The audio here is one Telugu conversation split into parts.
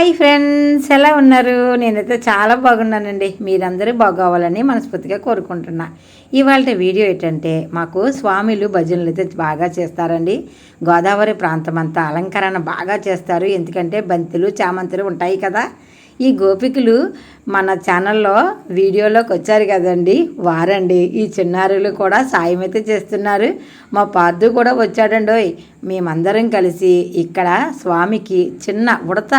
హాయ్ ఫ్రెండ్స్ ఎలా ఉన్నారు? నేనైతే చాలా బాగున్నానండి. మీరందరూ బాగోవాలని మనస్ఫూర్తిగా కోరుకుంటున్నా. ఇవాళ వీడియో ఏంటంటే మాకు స్వామిలు భజనలు అయితే బాగా చేస్తారండి. గోదావరి ప్రాంతం అంతా అలంకరణ బాగా చేస్తారు. ఎందుకంటే బంతులు చామంతులు ఉంటాయి కదా. ఈ గోపికలు మన ఛానల్లో వీడియోలోకి వచ్చారు కదండి. వారండి. ఈ చిన్నారులు కూడా సాయం అయితే చేస్తున్నారు. మా పార్థు కూడా వచ్చాడండి ఓయ్ మేమందరం కలిసి ఇక్కడ స్వామికి చిన్న ఉడత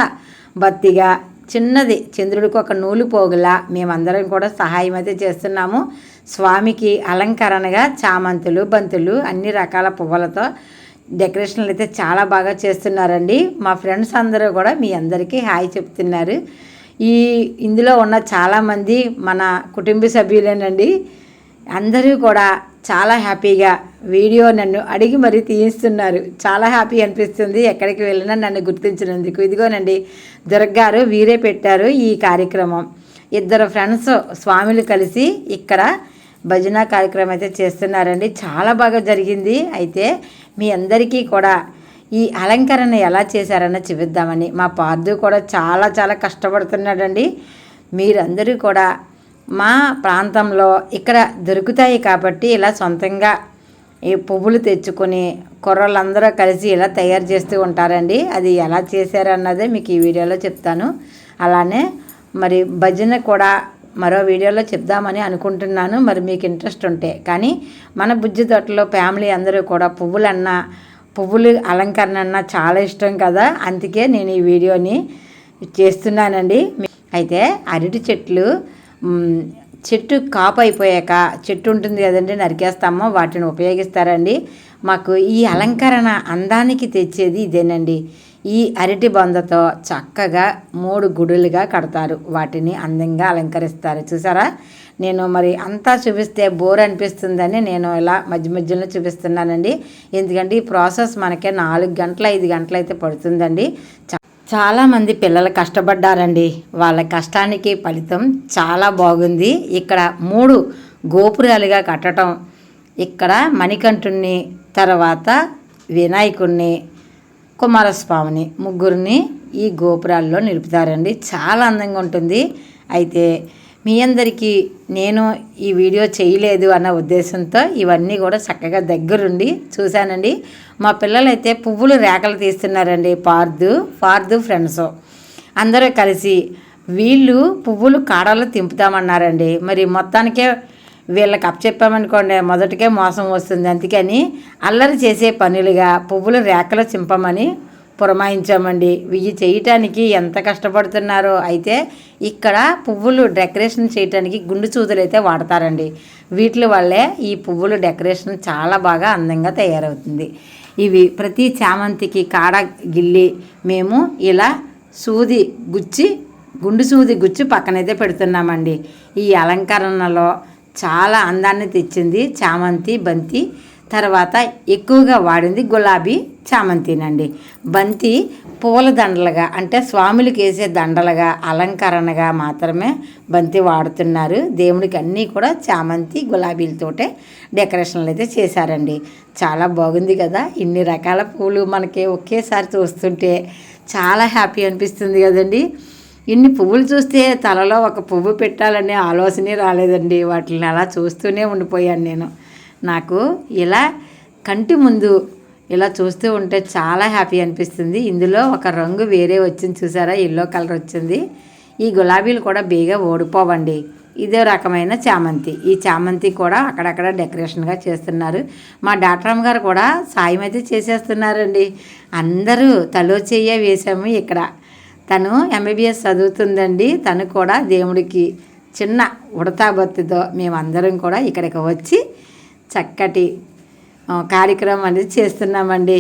బత్తిగా చిన్నది. చంద్రుడికి ఒక నూలు పోగులా మేమందరం కూడా సహాయం అయితే చేస్తున్నాము. స్వామికి అలంకరణగా చామంతులు బంతులు అన్ని రకాల పువ్వులతో డెకరేషన్లు అయితే చాలా బాగా చేస్తున్నారండి. మా ఫ్రెండ్స్ అందరూ కూడా మీ అందరికీ హాయ్ చెప్తున్నారు. ఈ ఇందులో ఉన్న చాలామంది మన కుటుంబ సభ్యులేనండి. అందరూ కూడా చాలా హ్యాపీగా వీడియో నన్ను అడిగి మరీ తీయిస్తున్నారు. చాలా హ్యాపీ అనిపిస్తుంది ఎక్కడికి వెళ్ళినా నన్ను గుర్తించినందుకు. ఇదిగోనండి దుర్గారు వీరే పెట్టారు ఈ కార్యక్రమం. ఇద్దరు ఫ్రెండ్స్ స్వాములు కలిసి ఇక్కడ భజన కార్యక్రమం అయితే చేస్తున్నారండి. చాలా బాగా జరిగింది. అయితే మీ అందరికీ కూడా ఈ అలంకరణ ఎలా చేశారన్న చూపిద్దామని. మా పార్థు కూడా చాలా చాలా కష్టపడుతున్నాడండి. మీరందరూ కూడా మా ప్రాంతంలో ఇక్కడ దొరుకుతాయి కాబట్టి ఇలా సొంతంగా ఈ పువ్వులు తెచ్చుకొని కుర్రలందరూ కలిసి ఇలా తయారు చేస్తూ ఉంటారండి. అది ఎలా చేశారన్నదే మీకు ఈ వీడియోలో చెప్తాను. అలానే మరి భజన కూడా మరో వీడియోలో చెప్దామని అనుకుంటున్నాను. మరి మీకు ఇంట్రెస్ట్ ఉంటే. కానీ మన బుజ్జి తోటలో ఫ్యామిలీ అందరూ కూడా పువ్వులన్నా పువ్వులు అలంకరణ అన్నా చాలా ఇష్టం కదా. అందుకే నేను ఈ వీడియోని చేస్తున్నానండి. అయితే అరటి చెట్లు చెట్టు కాపు అయిపోయాక చెట్టు ఉంటుంది కదండి నరికేస్తామో వాటిని ఉపయోగిస్తారండి. మాకు ఈ అలంకరణ అందానికి తెచ్చేది ఇదేనండి. ఈ అరటి బొందతో చక్కగా మూడు గుడులుగా కడతారు. వాటిని అందంగా అలంకరిస్తారు. చూసారా? నేను మరి అంతా చూపిస్తే బోర్ అనిపిస్తుందని నేను ఇలా మధ్య మధ్యలో చూపిస్తున్నానండి. ఎందుకంటే ఈ ప్రాసెస్ మనకే నాలుగు గంటల ఐదు గంటలు అయితే పడుతుందండి. చాలామంది పిల్లలు కష్టపడ్డారండి. వాళ్ళ కష్టానికి ఫలితం చాలా బాగుంది. ఇక్కడ మూడు గోపురాలుగా కట్టడం ఇక్కడ మణికంఠుణ్ణి తర్వాత వినాయకుణ్ణి కుమారస్వామిని ముగ్గురిని ఈ గోపురాల్లో నిలుపుతారండి. చాలా అందంగా ఉంటుంది. అయితే మీ అందరికీ నేను ఈ వీడియో చేయలేదు అన్న ఉద్దేశంతో ఇవన్నీ కూడా చక్కగా దగ్గరుండి చూశానండి. మా పిల్లలైతే పువ్వులు రేఖలు తీస్తున్నారండి పార్దు పార్దు ఫ్రెండ్స్. అందరూ కలిసి వీళ్ళు పువ్వులు కాడలు తింపుతామన్నారండి. మరి మొత్తానికే వీళ్ళకి అప్పచెప్పామనుకోండి మొదటికే మోసం వస్తుంది. అందుకని అల్లరి చేసే పనులుగా పువ్వులు రేఖలు చింపమని పురమాయించామండి. ఇవి చేయటానికి ఎంత కష్టపడుతున్నారో. అయితే ఇక్కడ పువ్వులు డెకరేషన్ చేయటానికి గుండు చూదులు అయితే వాడతారండి. వీటి వల్లే ఈ పువ్వులు డెకరేషన్ చాలా బాగా అందంగా తయారవుతుంది. ఇవి ప్రతి చామంతికి కాడ గిల్లి మేము ఇలా సూది గుచ్చి గుండు సూది గుచ్చి పక్కనైతే పెడుతున్నామండి. ఈ అలంకరణలో చాలా అందాన్ని తెచ్చింది చామంతి బంతి. తర్వాత ఎక్కువగా వాడింది గులాబీ చామంతినండి. బంతి పూల దండలుగా అంటే స్వాములకు వేసే దండలుగా అలంకరణగా మాత్రమే బంతి వాడుతున్నారు. దేవుడికి అన్నీ కూడా చామంతి గులాబీలతోటే డెకరేషన్లు అయితే చేశారండి. చాలా బాగుంది కదా ఇన్ని రకాల పూలు మనకి ఒకేసారి చూస్తుంటే చాలా హ్యాపీ అనిపిస్తుంది కదండి. ఇన్ని పువ్వులు చూస్తే తలలో ఒక పువ్వు పెట్టాలనే ఆలోచనే రాలేదండి వాటిని అలా చూస్తూనే ఉండిపోయాను నేను. నాకు ఇలా కంటి ముందు ఇలా చూస్తూ ఉంటే చాలా హ్యాపీ అనిపిస్తుంది. ఇందులో ఒక రంగు వేరే వచ్చింది చూసారా? ఎల్లో కలర్ వచ్చింది. ఈ గులాబీలు కూడా బేగా ఓడిపోవండి. ఇదే రకమైన చామంతి. ఈ చామంతి కూడా అక్కడక్కడ డెకరేషన్గా చేస్తున్నారు. మా డాక్టర్ గారు కూడా సాయం అయితే చేసేస్తున్నారండి. అందరూ తలో చెయ్య వేసాము ఇక్కడ. తను ఎంబీబీఎస్ చదువుతుందండి. తను కూడా దేవుడికి చిన్న ఉడతాబత్తితో మేమందరం కూడా ఇక్కడికి వచ్చి చక్కటి కార్యక్రమం అనేది చేస్తున్నామండి.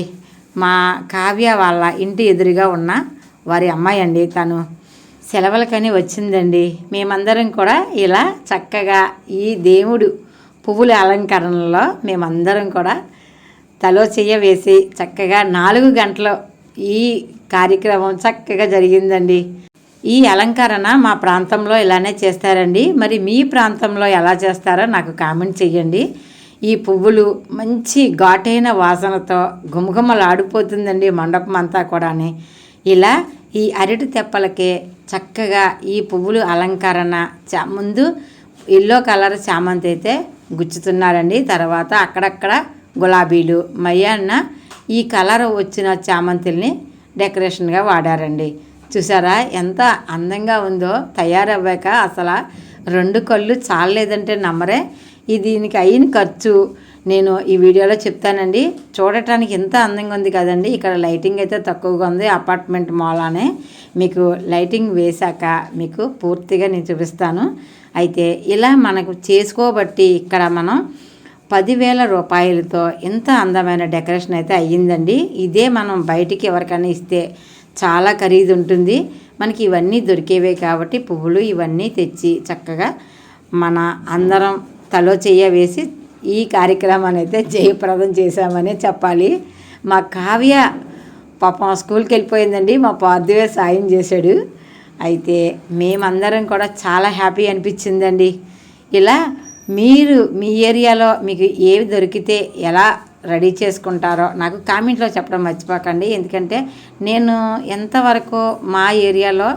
మా కావ్య వాళ్ళ ఇంటి ఎదురుగా ఉన్న వారి అమ్మాయి అండి. తను సెలవులకని వచ్చిందండి. మేమందరం కూడా ఇలా చక్కగా ఈ దేవుడు పువ్వుల అలంకరణలో మేమందరం కూడా తలో చెయ్య వేసి చక్కగా నాలుగు గంటలు ఈ కార్యక్రమం చక్కగా జరిగిందండి. ఈ అలంకరణ మా ప్రాంతంలో ఇలానే చేస్తారండి. మరి మీ ప్రాంతంలో ఎలా చేస్తారో నాకు కామెంట్ చెయ్యండి. ఈ పువ్వులు మంచి ఘాటైన వాసనతో గుమగుమలాడిపోతుందండి మండపం అంతా కూడాని. ఇలా ఈ అరటి తెప్పలకే చక్కగా ఈ పువ్వులు అలంకరణ చా ముందు ఎల్లో కలర్ చామంతి అయితే గుచ్చుతున్నారండి. తర్వాత అక్కడక్కడ గులాబీలు మయ్యాన్న ఈ కలర్ వచ్చిన చామంతుల్ని డెకరేషన్గా వాడారండి. చూసారా ఎంత అందంగా ఉందో తయారవ్వాక అసలు రెండు కళ్ళు చాలలేదంటే నమ్మరే. దీనికి అయిన ఖర్చు నేను ఈ వీడియోలో చెప్తానండి. చూడటానికి ఎంత అందంగా ఉంది కదండి. ఇక్కడ లైటింగ్ అయితే తక్కువగా ఉంది. అపార్ట్మెంట్ మాలానే మీకు లైటింగ్ వేశాక మీకు పూర్తిగా నేను చూపిస్తాను. అయితే ఇలా మనకు చేసుకోబట్టి ఇక్కడ మనం పదివేల రూపాయలతో ఎంత అందమైన డెకరేషన్ అయితే అయ్యిందండి. ఇదే మనం బయటికి ఎవరికైనా ఇస్తే చాలా ఖరీదు ఉంటుంది. మనకి ఇవన్నీ దొరికేవే కాబట్టి పువ్వులు ఇవన్నీ తెచ్చి చక్కగా మన అందరం తలో చెయ్య వేసి ఈ కార్యక్రమాన్ని అయితే జయప్రదం చేశామనే చెప్పాలి. మా కావ్య పాపం స్కూల్కి వెళ్ళిపోయిందండి. మా పార్థివే సాయం చేశాడు. అయితే మేమందరం కూడా చాలా హ్యాపీ అనిపించిందండి. ఇలా మీరు మీ ఏరియాలో మీకు ఏవి దొరికితే ఎలా రెడీ చేసుకుంటారో నాకు కామెంట్లో చెప్పడం మర్చిపోకండి. ఎందుకంటే నేను ఎంతవరకు మా ఏరియాలో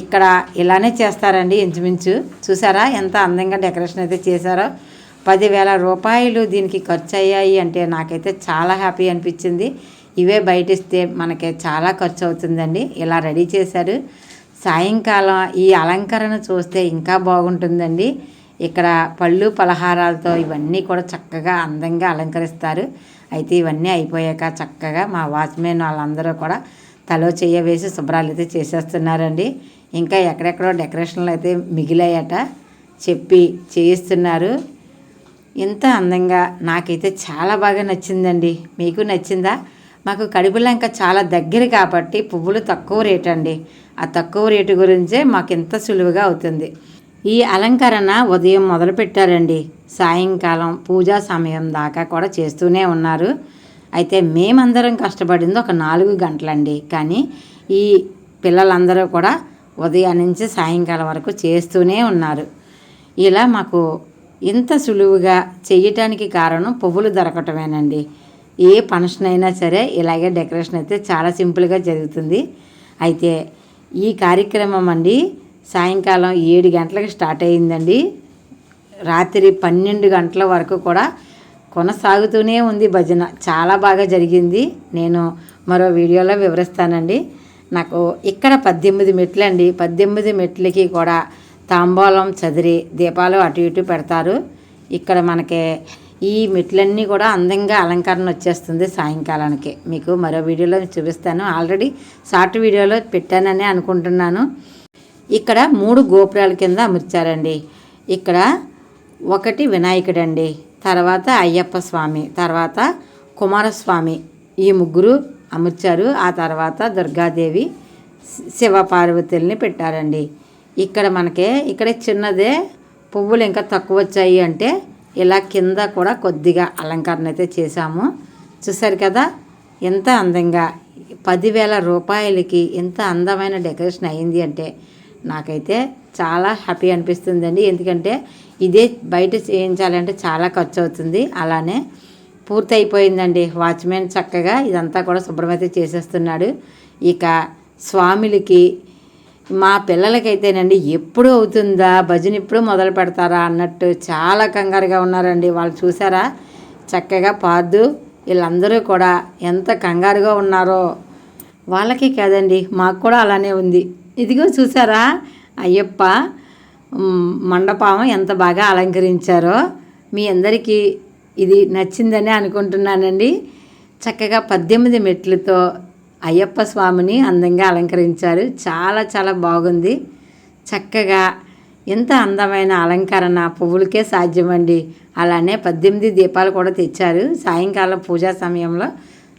ఇక్కడ ఇలానే చేస్తారండి ఇంచుమించు. చూసారా ఎంత అందంగా డెకరేషన్ అయితే చేశారో. పదివేల రూపాయలు దీనికి ఖర్చు అయ్యాయి అంటే నాకైతే చాలా హ్యాపీ అనిపించింది. ఇవే బయటిస్తే మనకి చాలా ఖర్చు అవుతుందండి ఇలా రెడీ చేశారు. సాయంకాలం ఈ అలంకరణ చూస్తే ఇంకా బాగుంటుందండి. ఇక్కడ పళ్ళు పలహారాలతో ఇవన్నీ కూడా చక్కగా అందంగా అలంకరిస్తారు. అయితే ఇవన్నీ అయిపోయాక చక్కగా మా వాచ్మెన్ వాళ్ళందరూ కూడా తలో చెయ్య వేసి శుభ్రాలు అయితే చేసేస్తున్నారండి. ఇంకా ఎక్కడెక్కడో డెకరేషన్లు అయితే మిగిలాయట చెప్పి చేయిస్తున్నారు. ఎంత అందంగా నాకైతే చాలా బాగా నచ్చిందండి. మీకు నచ్చిందా? మాకు కడుపులో ఇంకా చాలా దగ్గర కాబట్టి పువ్వులు తక్కువ రేట్ అండి ఆ తక్కువ రేటు గురించే మాకు ఇంత సులువుగా అవుతుంది. ఈ అలంకరణ ఉదయం మొదలు పెట్టారండి సాయంకాలం పూజా సమయం దాకా కూడా చేస్తూనే ఉన్నారు. అయితే మేమందరం కష్టపడింది ఒక నాలుగు గంటలండి. కానీ ఈ పిల్లలందరూ కూడా ఉదయం నుంచి సాయంకాలం వరకు చేస్తూనే ఉన్నారు. ఇలా మాకు ఇంత సులువుగా చేయటానికి కారణం పువ్వులు దొరకటమేనండి. ఏ ఫంక్షన్ అయినా సరే ఇలాగే డెకరేషన్ అయితే చాలా సింపుల్గా జరుగుతుంది. అయితే ఈ కార్యక్రమం అండి సాయంకాలం ఏడు గంటలకు స్టార్ట్ అయ్యిందండి రాత్రి పన్నెండు గంటల వరకు కూడా కొనసాగుతూనే ఉంది భజన. చాలా బాగా జరిగింది. నేను మరో వీడియోలో వివరిస్తానండి. నాకు ఇక్కడ పద్దెనిమిది మెట్లు అండి పద్దెనిమిది మెట్లకి కూడా తాంబూలం చదిరి దీపాలు అటు ఇటు పెడతారు. ఇక్కడ మనకి ఈ మెట్లన్నీ కూడా అందంగా అలంకరణ వచ్చేస్తుంది సాయంకాలానికి. మీకు మరో వీడియోలో చూపిస్తాను. ఆల్రెడీ షార్ట్ వీడియోలో పెట్టానని అనుకుంటున్నాను. ఇక్కడ మూడు గోపురాల కింద అమర్చారండి. ఇక్కడ ఒకటి వినాయకుడండి. తర్వాత అయ్యప్ప స్వామి తర్వాత కుమారస్వామి ఈ ముగ్గురు అమర్చారు. ఆ తర్వాత దుర్గాదేవి శివపార్వతుల్ని పెట్టారండి. ఇక్కడ మనకి ఇక్కడ చిన్నదే పువ్వులు ఇంకా తక్కువ వచ్చాయి అంటే ఇలా కింద కూడా కొద్దిగా అలంకరణ అయితే చేశాము. చూసారు కదా ఎంత అందంగా పదివేల రూపాయలకి ఎంత అందమైన డెకరేషన్ అయింది అంటే నాకైతే చాలా హ్యాపీ అనిపిస్తుందండి. ఎందుకంటే ఇదే బయట చేయించాలంటే చాలా ఖర్చు అవుతుంది అలానే పూర్తి అయిపోయిందండి వాచ్మెన్ చక్కగా ఇదంతా కూడా శుభ్రమైతే చేసేస్తున్నాడు. ఇక స్వామిలకి మా పిల్లలకైతేనండి ఎప్పుడు అవుతుందా భజన ఎప్పుడు మొదలు పెడతారా అన్నట్టు చాలా కంగారుగా ఉన్నారండి. వాళ్ళు చూసారా? చక్కగా పాదు వీళ్ళందరూ కూడా ఎంత కంగారుగా ఉన్నారో. వాళ్ళకి కాదండి మాకు కూడా అలానే ఉంది. ఇదిగో చూసారా? అయ్యప్ప మండపం ఎంత బాగా అలంకరించారో మీ అందరికీ ఇది నచ్చిందని అనుకుంటున్నానండి. చక్కగా పద్దెనిమిది మెట్లతో అయ్యప్ప స్వామిని అందంగా అలంకరించారు. చాలా చాలా బాగుంది. చక్కగా ఎంత అందమైన అలంకరణ పువ్వులకే సాధ్యమండి. అలానే పద్దెనిమిది దీపాలు కూడా తెచ్చారు. సాయంకాలం పూజా సమయంలో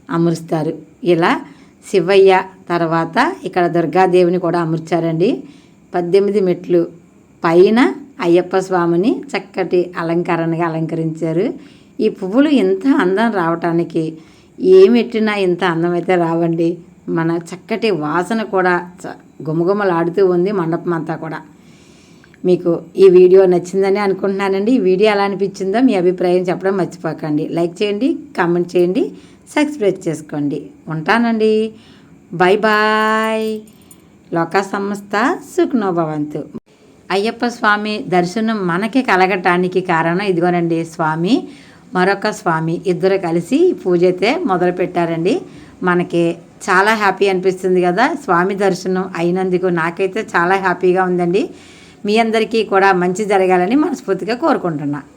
అమరుస్తారు. ఇలా శివయ్య తర్వాత ఇక్కడ దుర్గాదేవిని కూడా అమర్చారండి. పద్దెనిమిది మెట్లు పైన అయ్యప్ప స్వామిని చక్కటి అలంకరణగా అలంకరించారు. ఈ పువ్వులు ఇంత అందం రావటానికి ఏమెట్టినా ఇంత అందం అయితే రావండి. మన చక్కటి వాసన కూడా గుమగుమలాడుతూ ఉంది మండపం అంతా కూడా. మీకు ఈ వీడియో నచ్చిందని అనుకుంటున్నానండి. ఈ వీడియో ఎలా అనిపించిందో మీ అభిప్రాయం చెప్పడం మర్చిపోకండి. లైక్ చేయండి కామెంట్ చేయండి సబ్స్క్రైబ్ చేసుకోండి. ఉంటానండి. Bye bye. లోక సంస్థ సుఖ్నోభవంతు అయ్యప్ప స్వామి దర్శనం మనకి కలగటానికి కారణం ఇదిగోనండి స్వామి మరొక స్వామి ఇద్దరు కలిసి పూజ అయితే మొదలు పెట్టారండి మనకి చాలా హ్యాపీ అనిపిస్తుంది కదా స్వామి దర్శనం అయినందుకు నాకైతే చాలా హ్యాపీగా ఉందండి. మీ అందరికీ కూడా మంచి జరగాలని మనస్ఫూర్తిగా కోరుకుంటున్నాను